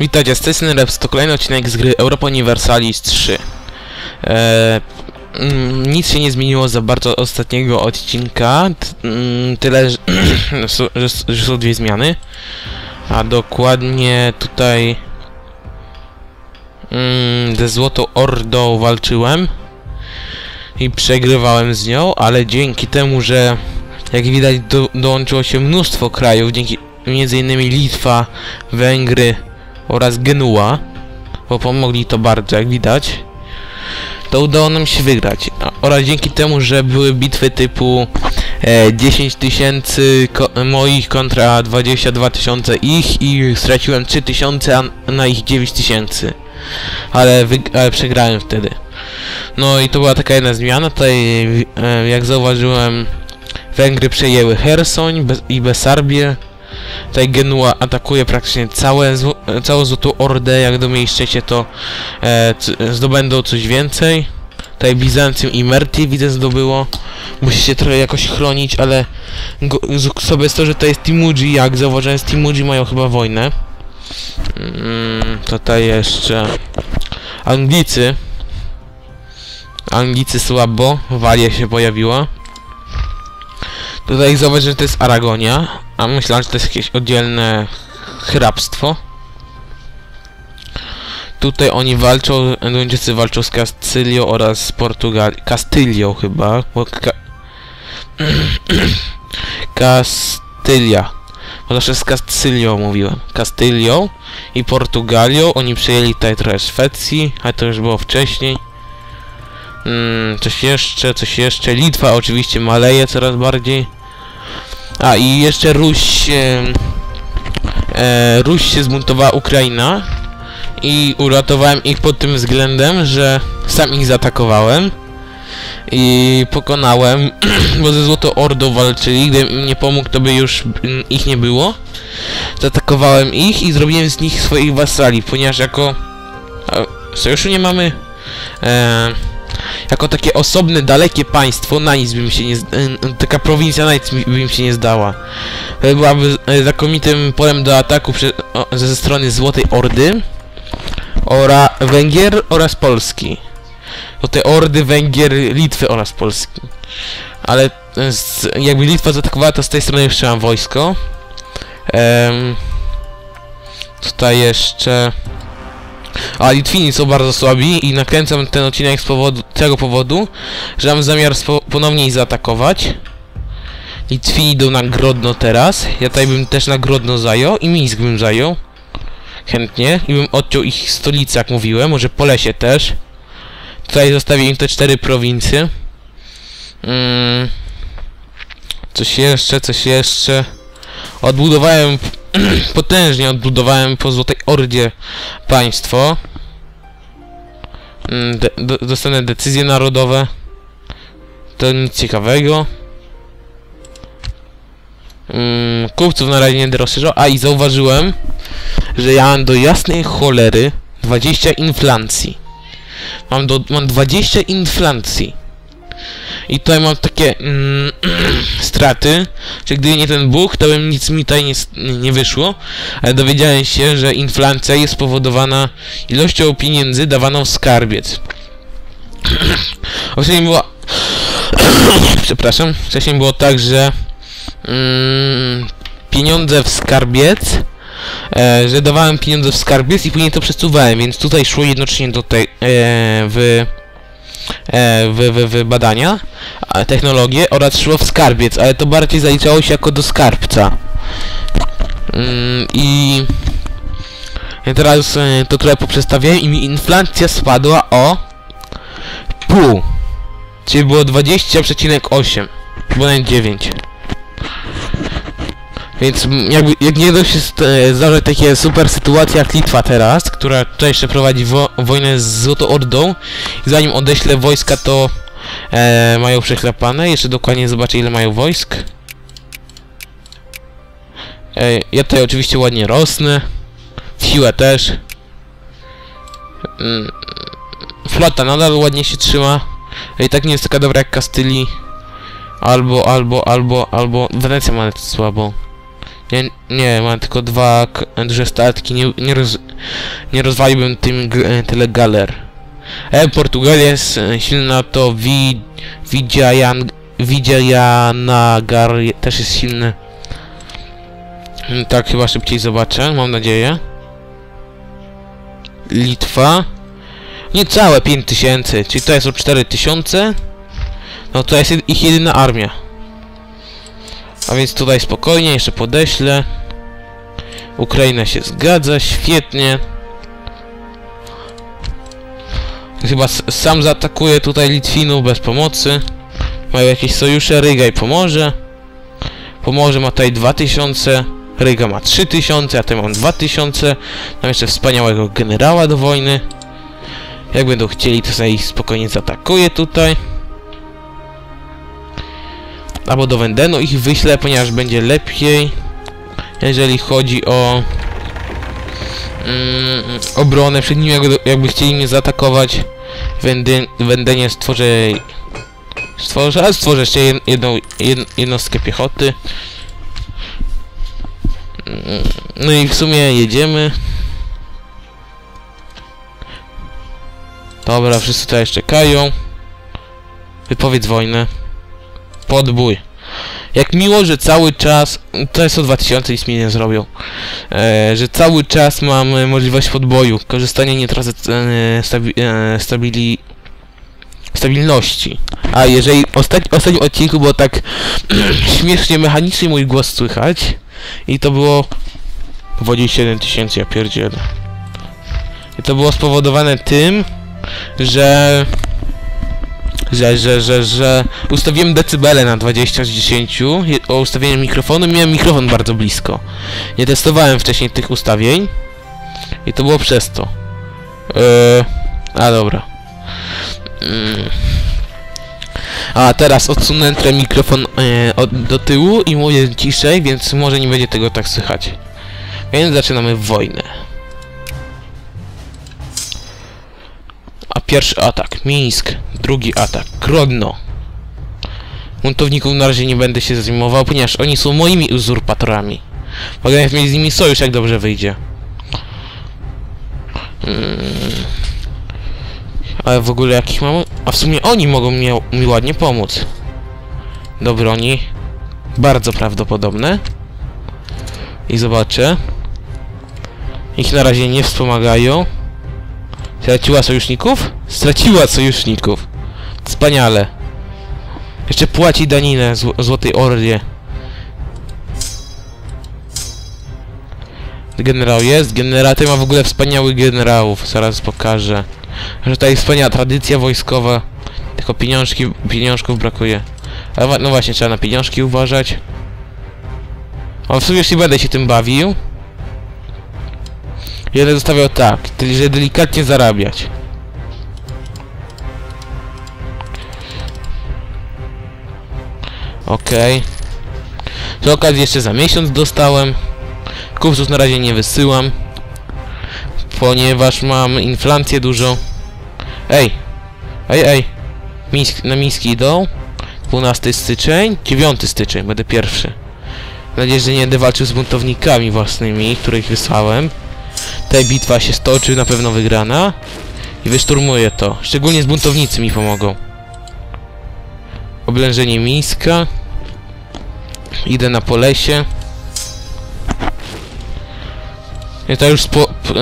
Witajcie, z tej strony Reps, to kolejny odcinek z gry Europa Universalis 3. Eee, mm, nic się nie zmieniło za bardzo ostatniego odcinka, mm, tyle, że, że, że są dwie zmiany. A dokładnie tutaj mm, ze Złotą Ordą walczyłem i przegrywałem z nią, ale dzięki temu, że jak widać do, dołączyło się mnóstwo krajów, dzięki między innymi Litwa, Węgry, oraz Genua, bo pomogli to bardzo, jak widać, to udało nam się wygrać. A- Oraz dzięki temu, że były bitwy typu e, 10 tysięcy ko moich kontra 22 tysiące ich i straciłem 3 tysiące, a na ich 9 tysięcy. Ale, ale przegrałem wtedy. No i to była taka jedna zmiana. Tutaj, e, jak zauważyłem, Węgry przejęły Hersoń i Besarbię. Tutaj Genua atakuje praktycznie całe całą Złotą Ordę, jak domieszczecie to e, zdobędą coś więcej. Tutaj Bizancjum i Merti widzę zdobyło. Musi się trochę jakoś chronić, ale sobie jest to, że to jest Timuji, jak zauważyłem z Timuji mają chyba wojnę. Mm, tutaj jeszcze Anglicy. Anglicy słabo, Walia się pojawiła. Tutaj zauważ, że to jest Aragonia, a myślałem, że to jest jakieś oddzielne hrabstwo. Tutaj oni walczą, Enduńczycy walczą z Kastylią oraz z Portugalią. Kastylią chyba, bo ka Kastylia. Bo zawsze z Kastylią mówiłem. Kastylią i Portugalią. Oni przejęli tutaj trochę Szwecji, ale to już było wcześniej. Mm, coś jeszcze, coś jeszcze. Litwa oczywiście maleje coraz bardziej. A i jeszcze Ruś e, Ruś się zbuntowała Ukraina i uratowałem ich pod tym względem, że sam ich zaatakowałem i pokonałem, bo ze Złotą Ordą walczyli, gdybym nie pomógł, to by już ich nie było. Zaatakowałem ich i zrobiłem z nich swoich wasali, ponieważ jako a, sojuszu nie mamy e, jako takie osobne, dalekie państwo, na nic by mi się nie... z- e, taka prowincja na nic mi- by im się nie zdała. To byłaby e, znakomitym polem do ataku ze strony Złotej Ordy ora, Węgier oraz Polski. Do tej Ordy, Węgier, Litwy oraz Polski. Ale e, z, jakby Litwa zaatakowała, to z tej strony jeszcze mam wojsko. Em, tutaj jeszcze... A Litwini są bardzo słabi i nakręcam ten odcinek z powodu, tego powodu, że mam zamiar ponownie ich zaatakować. Litwini idą na Grodno teraz. Ja tutaj bym też na Grodno zajął i Mińsk bym zajął. Chętnie. I bym odciął ich stolicę, jak mówiłem. Może Polesie też. Tutaj zostawię im te cztery prowincje. Mm. Coś jeszcze, coś jeszcze. Odbudowałem potężnie odbudowałem po Złotej Ordzie państwo. Mm, De do dostanę decyzje narodowe. To nic ciekawego. Mm, kupców na razie nie rozszerzał. A i zauważyłem, że ja mam do jasnej cholery 20 inflacji. Mam, do, mam 20 inflacji. I tutaj mam takie mm, straty, że gdyby nie ten Bóg, to bym nic mi tutaj nie, nie wyszło, ale dowiedziałem się, że inflacja jest spowodowana ilością pieniędzy dawaną w skarbiec. Wcześniej było... Przepraszam. Wcześniej było tak, że mm, pieniądze w skarbiec, e, że dawałem pieniądze w skarbiec i później to przesuwałem, więc tutaj szło jednocześnie do tej... E, w w, w, w badania, a, technologie oraz szło w skarbiec, ale to bardziej zaliczało się jako do skarbca. Mm, I teraz e, to trochę poprzestawiałem i mi inflacja spadła o pół. Czyli było 20,8. Było nawet 9. Więc jakby, jak nie dość się e, zdarzy takie super sytuacja jak Litwa teraz, która jeszcze prowadzi wo wojnę z Złotą Ordą i zanim odeślę wojska to e, mają przeklepane, jeszcze dokładnie zobaczę ile mają wojsk. E, ja tutaj oczywiście ładnie rosnę, siłę też. Mm, flota nadal ładnie się trzyma, i tak nie jest taka dobra jak Kastylii. Albo, albo, albo, albo Wenecja ma słabo. Nie, nie, mam tylko dwa duże statki, nie, nie, roz, nie rozwaliłbym tym g- tyle galer. E, Portugalia jest e, silna, to Wi, Widziajan, też jest silny. Mm, Tak, chyba szybciej zobaczę, mam nadzieję. Litwa. Niecałe 5000, czyli to jest o 4000. No to jest ich jedyna armia. A więc tutaj spokojnie, jeszcze podeślę. Ukraina się zgadza, świetnie. Chyba sam zaatakuje tutaj Litwinów bez pomocy. Mają jakieś sojusze, Rygaj pomoże. Pomoże ma tutaj 2000. Ryga ma 3000, a tutaj mam 2000. Mam jeszcze wspaniałego generała do wojny. Jak będą chcieli, to sobie ich spokojnie zaatakuje tutaj. Albo do Wendenu ich wyślę, ponieważ będzie lepiej. Jeżeli chodzi o mm, obronę przed nim, jakby, jakby chcieli mnie zaatakować. Wenden, Wendenie stworzę stworzę, stworzę jeszcze jed, jedną jed, jednostkę piechoty. Mm, No i w sumie jedziemy. Dobra, wszyscy tutaj czekają. Wypowiedz wojnę. Podbój. Jak miło, że cały czas, to jest o 2000 nic mi nie zrobią, e, że cały czas mam e, możliwość podboju, korzystania nie tracę e, e, stabili, stabilności. A jeżeli ostatni, ostatnim odcinku było tak śmiesznie mechanicznie mój głos słychać i to było powodzi 7000, ja pierdzielę. I to było spowodowane tym, że że, że, że, że ustawiłem decybele na 20 z 10 je- o ustawieniu mikrofonu miałem mikrofon bardzo blisko. Nie testowałem wcześniej tych ustawień i to było przez to. Eee, a dobra. Mm. A teraz odsunę trochę mikrofon e, od, do tyłu i mówię ciszej, więc może nie będzie tego tak słychać. Więc zaczynamy wojnę. A pierwszy atak, Mińsk. Drugi atak, Grodno. Buntowników na razie nie będę się zajmował, ponieważ oni są moimi uzurpatorami. Mogę mieć z nimi sojusz, jak dobrze wyjdzie. Mm. Ale w ogóle jakich mamy? A w sumie oni mogą mi, mi ładnie pomóc. Do broni. Bardzo prawdopodobne. I zobaczę. Ich na razie nie wspomagają. Straciła sojuszników? Straciła sojuszników. Wspaniale. Jeszcze płaci daninę zł Złotej Ordzie. Generał jest. Generaty ma w ogóle wspaniałych generałów. Zaraz pokażę. Że tutaj wspaniała tradycja wojskowa. Tylko pieniążki, pieniążków brakuje. Ale no właśnie, trzeba na pieniążki uważać. O, w sumie już nie będę się tym bawił. Jeden zostawiał tak, czyli że delikatnie zarabiać. Okej. Przy okazji jeszcze za miesiąc dostałem. Kursów na razie nie wysyłam. Ponieważ mam inflację dużą. Ej! Ej, ej! Mińsk, na Miński idą. 12 styczeń, 9 styczeń, będę pierwszy. Mam nadzieję, że nie będę walczył z buntownikami własnymi, których wysłałem. Ta bitwa się stoczy, na pewno wygrana. I wyszturmuję to. Szczególnie z buntownicy mi pomogą. Oblężenie Mińska. Idę na Polesie. I to już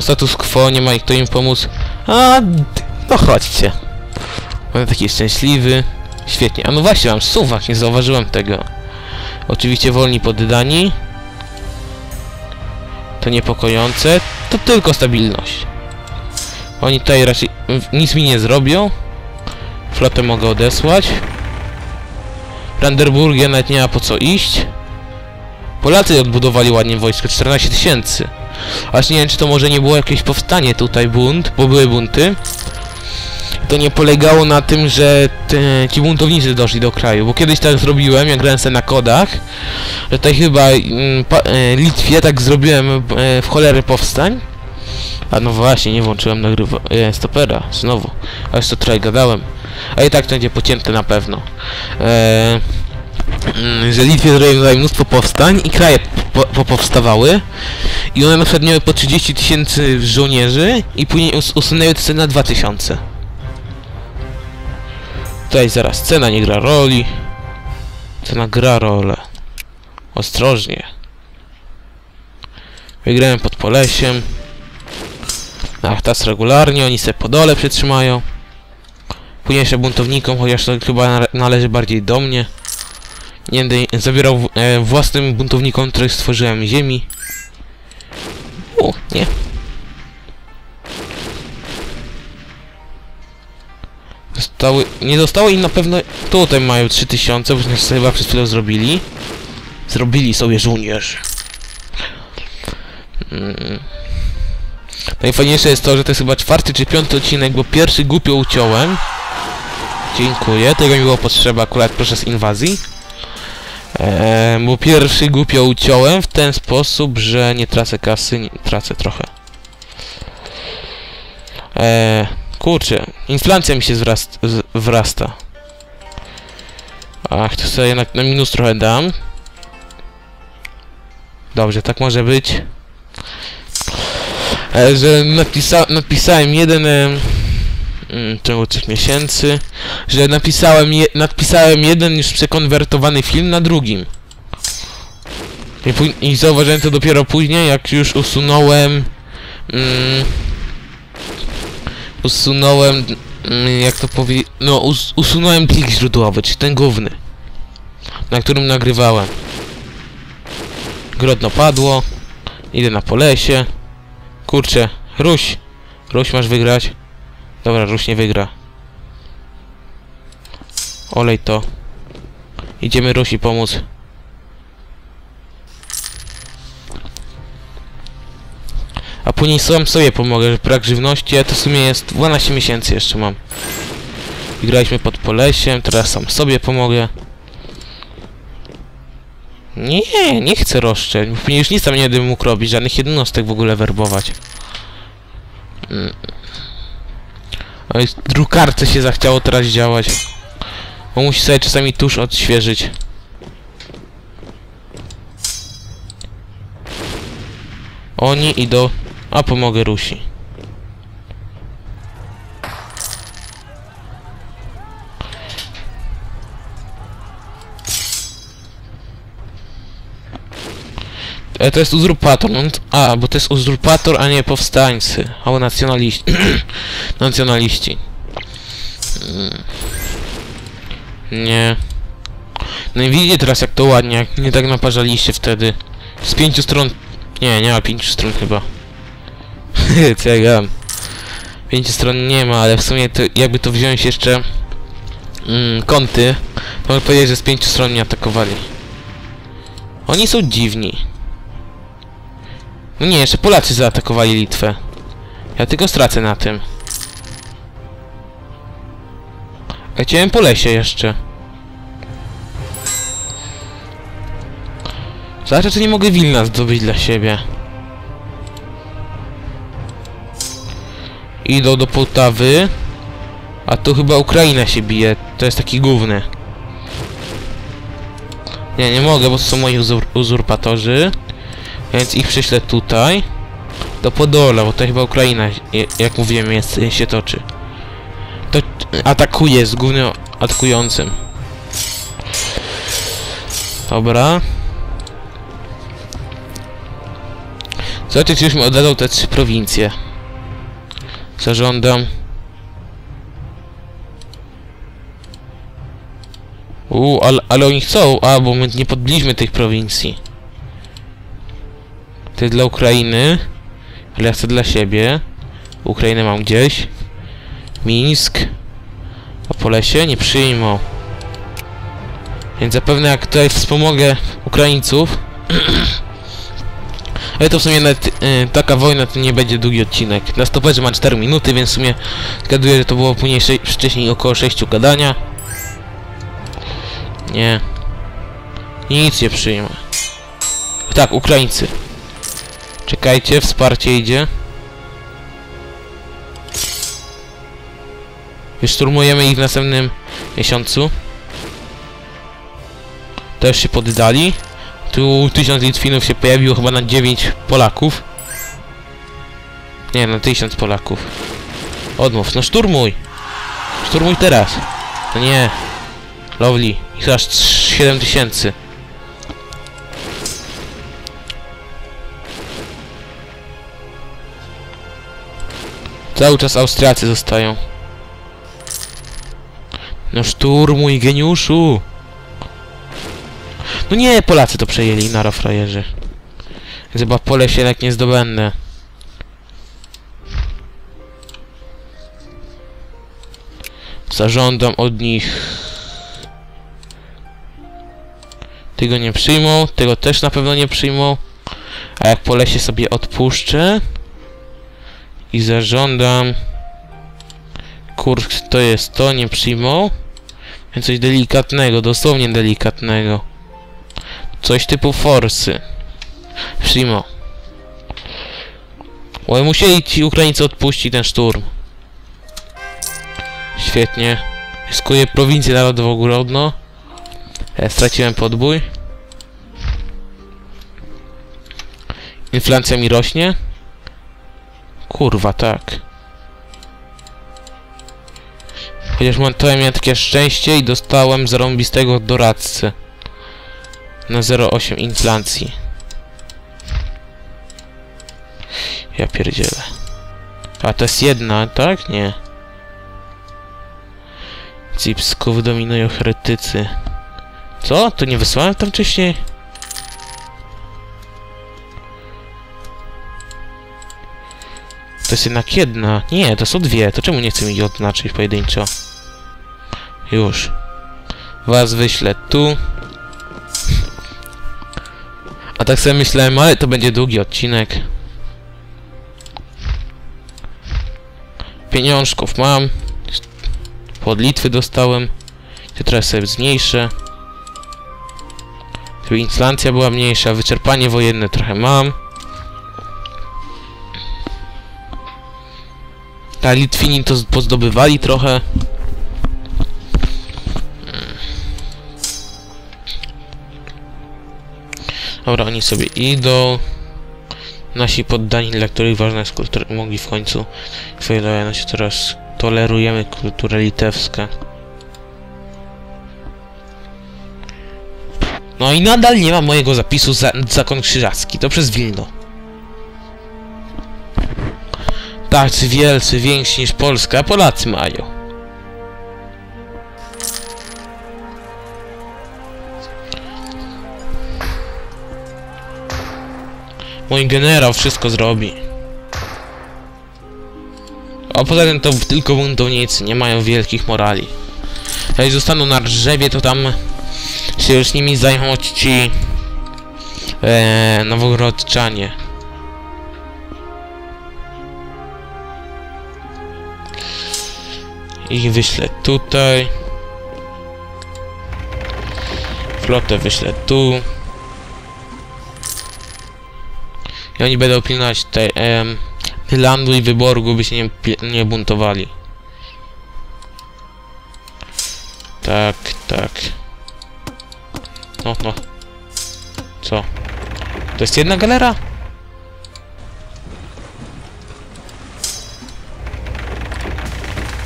status quo, nie ma kto im pomóc. A, no chodźcie. Będę taki szczęśliwy. Świetnie. A no właśnie, mam suwak, nie zauważyłem tego. Oczywiście wolni poddani. To niepokojące. To tylko stabilność. Oni tutaj raczej nic mi nie zrobią. Flotę mogę odesłać. Brandenburgia nawet nie ma po co iść. Polacy odbudowali ładnie wojsko, 14 tysięcy. Aż nie wiem, czy to może nie było jakieś powstanie tutaj, bunt, bo były bunty. To nie polegało na tym, że te, ci buntownicy doszli do kraju, bo kiedyś tak zrobiłem, jak grałem na kodach, że tutaj chyba mm, pa, e, Litwie tak zrobiłem e, w cholerę powstań. A no właśnie, nie włączyłem nagrywa e, stopera, znowu. A to trochę gadałem. A i tak to będzie pocięte na pewno. E, mm, że Litwie zrobiły tutaj mnóstwo powstań i kraje po, po powstawały i one na przykład miały po 30 tysięcy żołnierzy i później us usunęły to na 2000. Tutaj zaraz cena nie gra roli. Cena gra rolę. Ostrożnie. Wygrałem pod Polesiem. Ach, tas regularnie, oni se po dole przytrzymają. Później jeszcze buntownikom, chociaż to chyba nale- należy bardziej do mnie. Nie będę zabierał e, własnym buntownikom, których stworzyłem ziemi. O, nie. Zostały, nie zostało im na pewno... Tutaj mają 3000, bo chyba przez chwilę zrobili. Zrobili sobie żołnierze. Mm. Najfajniejsze jest to, że to jest chyba czwarty czy piąty odcinek, bo pierwszy głupio uciąłem. Dziękuję, tego mi było potrzeba akurat podczas inwazji. Eee, bo pierwszy głupio uciąłem w ten sposób, że nie tracę kasy, nie, tracę trochę. Eee, kurczę, inflacja mi się zwrast, wrasta. Ach, to sobie jednak na minus trochę dam. Dobrze, tak może być. E, że napisa napisałem jeden... E, mm, trzech miesięcy, że napisałem, je, napisałem jeden już przekonwertowany film na drugim. I, I zauważyłem to dopiero później, jak już usunąłem... Mm, usunąłem... Mm, jak to powie... No, us usunąłem plik źródłowy, czy ten główny. Na którym nagrywałem. Grodno padło. Idę na Polesie. Kurczę, Ruś. Ruś masz wygrać. Dobra, Ruś nie wygra. Olej to. Idziemy Rusi pomóc. A później sam sobie pomogę, że brak żywności, a to w sumie jest 12 miesięcy jeszcze mam. Graliśmy pod Polesiem, teraz sam sobie pomogę. Nie, nie chcę roszczeń. Później już nic tam nie będę mógł robić, żadnych jednostek w ogóle werbować. Mm. Oj, drukarce się zachciało teraz działać. Bo musi sobie czasami tusz odświeżyć. Oni idą... A pomogę Rusi. E, to jest uzurpator. A, bo to jest uzurpator, a nie powstańcy. Albo nacjonaliści. nacjonaliści. Mm. Nie. No i widzicie teraz jak to ładnie, jak nie tak naparzaliście wtedy. Z pięciu stron... Nie, nie ma pięciu stron chyba. Gadam. Pięciu stron nie ma, ale w sumie to jakby to wziąć jeszcze... Mm, kąty, to można powiedzieć, że z pięciu stron mnie atakowali. Oni są dziwni. No nie, jeszcze Polacy zaatakowali Litwę. Ja tylko stracę na tym. Ja chciałem po lesie jeszcze. Zobaczę, czy nie mogę Wilna zdobyć dla siebie. Idą do Połtawy. A tu chyba Ukraina się bije. To jest taki główny. Nie, nie mogę, bo to są moi uzur uzurpatorzy. Więc ich przyślę tutaj. Do Podola, bo to chyba Ukraina, jak mówiłem, jest, się toczy. To atakuje z głównym atakującym. Dobra. Zobaczcie, czy już mi oddadzą te trzy prowincje. Zażądam. Uuu, ale, ale oni chcą, a bo my nie podbiliśmy tych prowincji. To jest dla Ukrainy, ale ja chcę dla siebie. Ukrainę mam gdzieś. Mińsk. A po lesie nie przyjmą. Więc zapewne jak tutaj wspomogę Ukraińców Ale to w sumie nawet, y, taka wojna to nie będzie długi odcinek. Na stoperze ma 4 minuty, więc w sumie zgaduję, że to było później wcześniej około 6 gadania. Nie. Nic nie przyjmę. Tak, Ukraińcy. Czekajcie, wsparcie idzie. Wyszturmujemy ich w następnym miesiącu. Też się poddali. Tu tysiąc Litwinów się pojawiło chyba na 9 Polaków. Nie, na 1000 Polaków. Odmów, no szturmuj! Szturmuj teraz! No nie. Lovely. Ich aż 7000. Cały czas Austriacy zostają. No szturmuj, geniuszu! No nie, Polacy to przejęli, nara frajerzy. Chyba pole się jednak nie zdobędę. Zażądam od nich... Tego nie przyjmą, tego też na pewno nie przyjmą. A jak po lesie sobie odpuszczę i zażądam Kursk to jest to, nie przyjmą. Więc coś delikatnego, dosłownie delikatnego. Coś typu forsy. Przyjmą. Bo musieli ci Ukraińcy odpuścić ten szturm. Świetnie. Zyskuję prowincję narodową Grodno. E, straciłem podbój. Inflacja mi rośnie. Kurwa, tak. Chociaż to miałem takie szczęście i dostałem zarąbistego doradcę. Na 0,8 inflacji. Ja pierdzielę. A to jest jedna, tak? Nie. Cipsków dominują heretycy. Co? To nie wysłałem tam wcześniej? To jest jednak jedna. Nie, to są dwie. To czemu nie chcę mi odznaczyć pojedynczo? Już. Was wyślę tu. Tak sobie myślałem, ale to będzie długi odcinek. Pieniążków mam. Pod Litwy dostałem. To trochę sobie zmniejszę. Żeby inflacja była mniejsza. Wyczerpanie wojenne trochę mam. A Litwini to pozdobywali trochę. Dobra, oni sobie idą. Nasi poddani, dla których ważna jest kultura, mogli w końcu swoje lojalności. Teraz tolerujemy kulturę litewską. No i nadal nie ma mojego zapisu za zakon krzyżacki. To przez Wilno. Tacy wielcy, więksi niż Polska, Polacy mają. Mój generał wszystko zrobi. A poza tym to tylko buntownicy, nie mają wielkich morali. Jak zostaną na drzewie, to tam się już nimi zajmą ci e. Ich wyślę tutaj. Flotę wyślę tu. I oni będą pilnować tej em, Tylandu i Wyborgu, by się nie, nie buntowali. Tak, tak. No, no. Co? To jest jedna galera?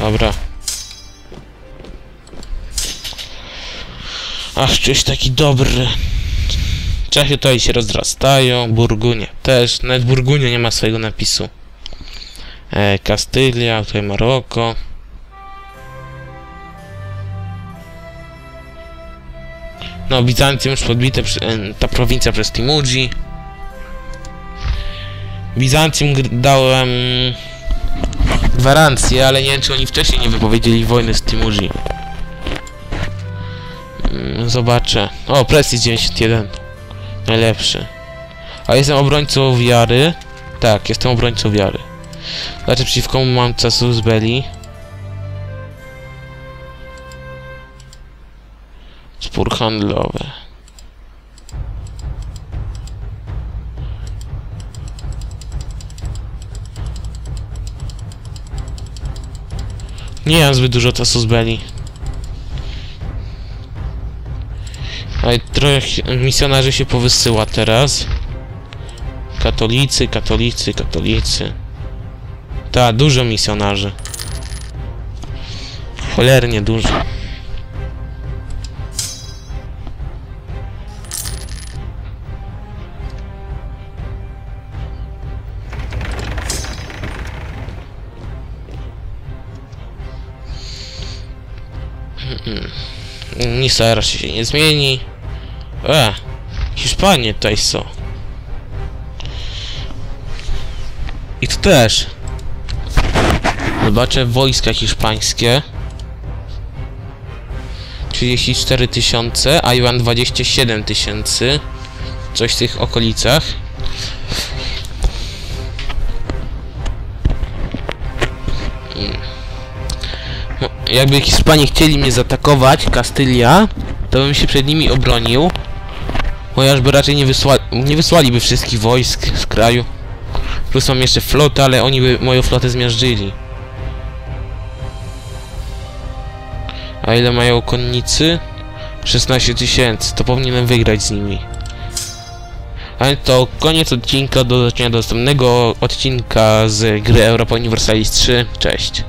Dobra. Ach, czyś taki dobry. Czechy tutaj się rozrastają, Burgunia też. Nawet Burgunia nie ma swojego napisu. E, Kastylia, tutaj Maroko. No, Bizancjum już podbite, e, ta prowincja przez Timudzi. Bizancjum dałem gwarancję, ale nie wiem, czy oni wcześniej nie wypowiedzieli wojny z Timudzi. Mm, Zobaczę. O, Prestige 91. Najlepszy. A jestem obrońcą wiary. Tak, jestem obrońcą wiary. Znaczy przeciwko mam Casus Belli. Spór handlowy. Nie mam zbyt dużo Casus Belli. Ale trochę misjonarzy się powysyła teraz. Katolicy, katolicy, katolicy. Ta, dużo misjonarzy. Cholernie dużo. Nic teraz się nie zmieni. E, Hiszpanie tutaj są. I tu też. Zobaczę wojska hiszpańskie. 34 tysiące, a Iwan 27 tysięcy. Coś w tych okolicach. Mm. No, jakby Hiszpanie chcieli mnie zaatakować, Kastylia, to bym się przed nimi obronił. Chociażby raczej nie, wysła nie wysłaliby wszystkich wojsk z kraju. Plus mam jeszcze flotę, ale oni by moją flotę zmiażdżyli. A ile mają konnicy? 16 tysięcy, to powinienem wygrać z nimi. Ale to koniec odcinka, do zobaczenia do następnego odcinka z gry Europa Universalis 3. Cześć.